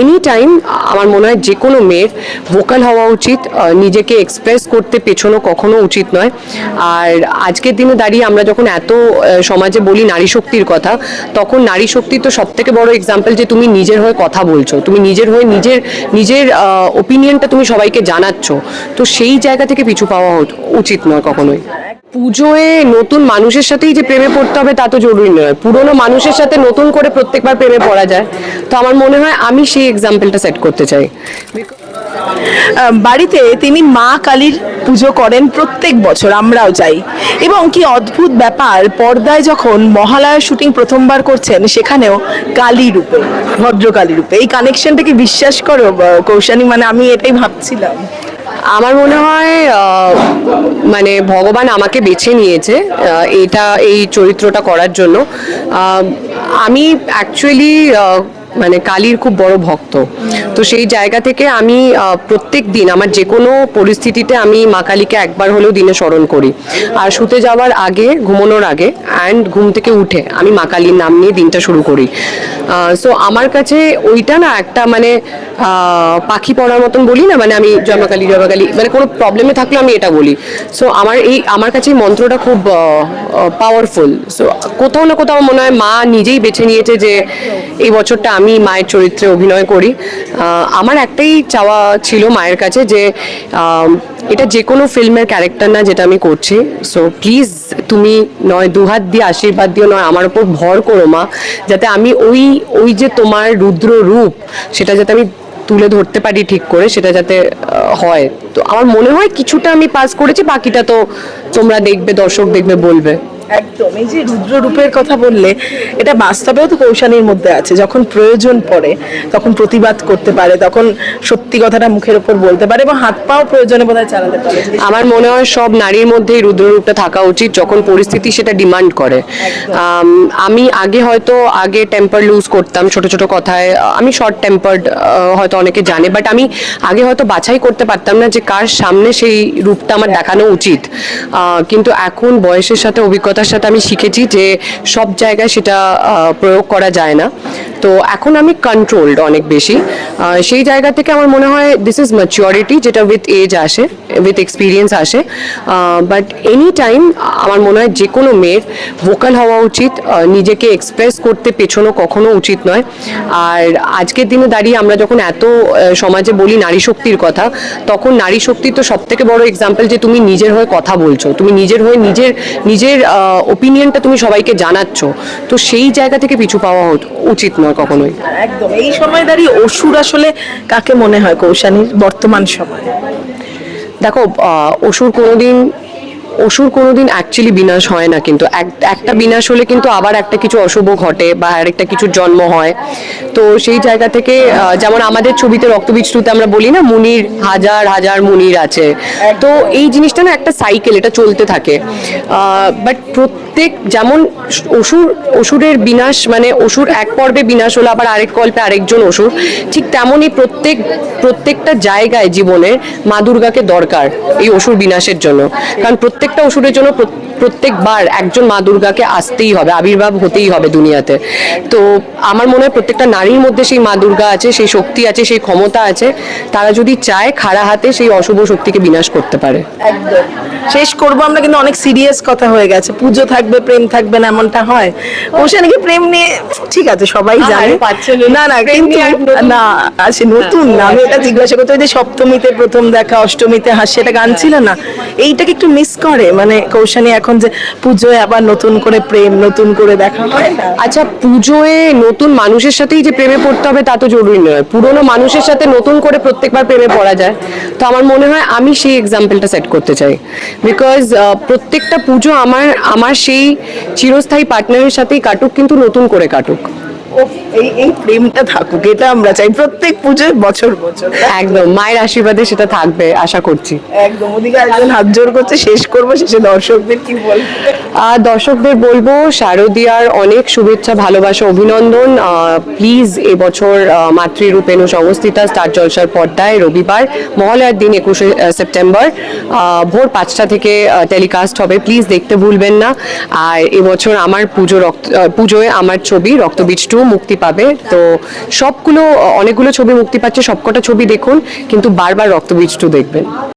Any time আমার মনে হয় যে কোনো মেয়ের ভোকাল হওয়া উচিত নিজেকে এক্সপ্রেস করতে পেছনো কখনো উচিত নয়। আর আজকের দিনে দাঁড়িয়ে আমরা যখন এত সমাজে বলি নারী শক্তির কথা, তখন নারী শক্তির তো সব থেকে বড় এক্সাম্পল যে তুমি নিজের হয়ে কথা বলছো, তুমি নিজের হয়ে নিজের নিজের ওপিনিয়নটা তুমি সবাইকে জানাচ্ছ। তো সেই জায়গা থেকে পিছু পাওয়া উচিত নয় কখনোই। পুজোয় নতুন মানুষের সাথেই যে প্রেমে পড়তে হবে তা তো জরুরি নয়। পুরনো মানুষের সাথে নতুন করে প্রত্যেকবার প্রেমে পড়া যায়। তো আমার মনে হয় আমি সেই এক্সাম্পলটা সেট করতে চাই। বাড়িতে তিনি মা কালীর পুজো করেন প্রত্যেক বছর, আমরাও যাই। এবং কি অদ্ভুত ব্যাপার, পর্দায় যখন মহালয়ার শুটিং প্রথমবার করছেন, সেখানেও কালী রূপে, ভদ্রকালী রূপে। এই কানেকশনটা কি বিশ্বাস করো কৌশানী? মানে আমি এটাই ভাবছিলাম। আমার মনে হয় মানে ভগবান আমাকে বেছে নিয়েছে এটা, এই চরিত্রটা করার জন্য। আমি অ্যাকচুয়ালি মানে কালীর খুব বড় ভক্ত। তো সেই জায়গা থেকে আমি প্রত্যেক দিন আমার যে কোনো পরিস্থিতিতে আমি মা কালীকে একবার হলেও দিনে স্মরণ করি। আর শুতে যাওয়ার আগে, ঘুমানোর আগে অ্যান্ড ঘুম থেকে উঠে আমি মা কালীর নাম নিয়ে দিনটা শুরু করি। সো আমার কাছে ওইটা না একটা মানে পাখি পড়ার মতন বলি না মানে আমি জয়মাকালী জয়মাকালী মানে কোনো প্রবলেমে থাকলে আমি এটা বলি। সো আমার এই, আমার কাছে এই মন্ত্রটা খুব পাওয়ারফুল সো কোথাও না কোথাও মনে হয় মা নিজেই বেছে নিয়েছে যে এই বছরটা আমি মায়ের চরিত্রে অভিনয় করি। আমার একটাই চাওয়া ছিল মায়ের কাছে যে এটা যে কোনো ফিল্মের ক্যারেক্টার না যেটা আমি করছি। সো প্লিজ তুমি নয়, দুহাত দিয়ে আশীর্বাদ দিও, নয়, আমার উপর ভর করো মা, যাতে আমি ওই ওই যে তোমার রুদ্র রূপ, সেটা যাতে আমি তুলে ধরতে পারি ঠিক করে, সেটা যাতে হয়। তো আমার মনে হয় কিছুটা আমি পাস করেছি, বাকিটা তো তোমরা দেখবে, দর্শক দেখবে, বলবে। একদম। এই যে রুদ্র রূপের কথা বললে এটা বাস্তবেও তো কৌশানীর মধ্যে আছে। যখন প্রয়োজন পড়ে তখন প্রতিবাদ করতে পারে তখন সত্যি কথাটা মুখের উপর বলতে পারে এবং হাত পাও প্রয়োজনে বোধহয় চালাতে পারে। আমার মনে হয় সব নারীর মধ্যেই রুদ্ররূপটা থাকা উচিত যখন পরিস্থিতি সেটা ডিমান্ড করে। আমি আগে হয়তো আগে টেম্পার লুজ করতাম ছোট ছোট কথায়। আমি শর্ট টেম্পার্ড হয়তো অনেকে জানে বাট আমি আগে হয়তো বাছাই করতে পারতাম না যে কার সামনে সেই রূপটা আমার দেখানো উচিত। কিন্তু এখন বয়সের সাথে অভিজ্ঞতার সাথে আমি শিখেছি যে সব জায়গায় সেটা প্রয়োগ করা যায় না। তো এখন আমি কন্ট্রোলড অনেক বেশি। সেই জায়গা থেকে আমার মনে হয় দিস ইজ ম্যাচিওরিটি যেটা উইথ এজ আসে উইথ এক্সপিরিয়েন্স আসে। বাট এনি টাইম আমার মনে হয় যে কোনো মেয়ের ভোকাল হওয়া উচিত নিজেকে এক্সপ্রেস করতে পেছনো কখনো উচিত নয়। আর আজকের দিনে দাঁড়িয়ে আমরা যখন এত সমাজে বলি নারী শক্তির কথা, তখন নারী শক্তির তো সব থেকে বড় এক্সাম্পল যে তুমি নিজের হয়ে কথা বলছো। তুমি নিজের হয়ে নিজের নিজের ওপিনিয়নটা তুমি সবাইকে জানাচ্ছ তো সেই জায়গা থেকে পিছু পাওয়া উচ- উচিত নয় কখনোই। একদম এই সময় দাঁড়িয়ে অসুর আসলে কাকে মনে হয় কৌশানীর বর্তমান সময়? দেখো অসুর কোনোদিন অসুর কোনোদিন অ্যাকচুয়ালি বিনাশ হয় না কিন্তু এক- একটা বিনাশ হলে কিন্তু আবার একটা কিছু অশুভ ঘটে বা আরেকটা কিছুর জন্ম হয়। তো সেই জায়গা থেকে যেমন আমাদের ছবিতে রক্তবীজ টুতে আমরা বলি না, মুনির, হাজার হাজার মুনির আছে। তো এই জিনিসটা না একটা সাইকেল এটা চলতে থাকে। বাট প্রত্যেক যেমন অসুর, অসুরের বিনাশ মানে অসুর এক পর্বে বিনাশ হলো, আবার আরেক কল্পে আরেকজন অসুর, ঠিক তেমনই প্রত্যেক, প্রত্যেকটা জায়গায় জীবনে মা দুর্গাকে দরকার এই অসুর বিনাশের জন্য। কারণ প্রত্যেকটা অসুরের জন্য প্রত- প্রত্যেকবার একজন মা দুর্গাকে আসতেই হবে, আবির্ভাব হতেই হবে দুনিয়াতে। তো আমার মনে হয় প্রত্যেকটা নারীর মধ্যে সেই মা দুর্গা আছে, সেই শক্তি আছে, সেই ক্ষমতা আছে, তারা যদি চায় খাড়া হাতে সেই অশুভ শক্তিকে বিনাশ করতে পারে। একদম। শেষ করব আমরা কিন্তু অনেক সিরিয়াস কথা হয়ে গেছে। পুজো থাকবে প্রেম থাকবে না এমনটা হয়। কৌশানী কি প্রেম নিয়ে ঠিক আছে সবাই জানে। না। না কিন্তু না আছে নতুন না আমি এটা জিজ্ঞাসা করতে যে সপ্তমীতে প্রথম দেখা অষ্টমীতে হাসি এটা গান ছিল না? এইটাকে একটু মিস করে মানে কৌশানী এখন যে পুজোয় আবার নতুন করে প্রেম নতুন করে দেখা হয় না? আচ্ছা পুজোয় নতুন মানুষের সাথেই যে প্রেমে পড়তে হবে তা তো জরুরি নয়। পুরনো মানুষের সাথে নতুন করে প্রত্যেকবার প্রেমে পড়া যায়। তো আমার মনে হয় আমি সেই এক্সাম্পলটা সেট করতে চাই। বিকজ প্রত্যেকটা পুজো আমার আমার সেই চিরস্থায়ী পার্টনারের সাথেই কাটুক কিন্তু নতুন করে কাটুক। এই এই প্রেমটা থাকুক এটা আমরা চাই প্রত্যেক পুজোয় বছর বছর একদম মায়ের আশীর্বাদে সেটা থাকবে আশা করছি। একদম ওদিকে একজন হাত জোর করছে শেষ করব শেষে দর্শকদের কি বলব? আর দর্শকদের বলব শারদিয়ার অনেক শুভেচ্ছা ভালোবাসা অভিনন্দন। প্লিজ এবছর মাতৃরূপেণু সংস্থিতা স্টার জলসার পর্দায় রবিবার মহালয়ার দিন একুশে সেপ্টেম্বর। ভোর পাঁচটা থেকে টেলিকাস্ট হবে প্লিজ দেখতে ভুলবেন না। আর এবছর আমার পুজো রক্ত পুজোয় আমার ছবি রক্তবীজ টু মুক্তি পাবে। তো সবগুলো, অনেকগুলো ছবি মুক্তি পাচ্ছে, সবকটা ছবি দেখুন, কিন্তু বারবার রক্তবীজ টু দেখবেন।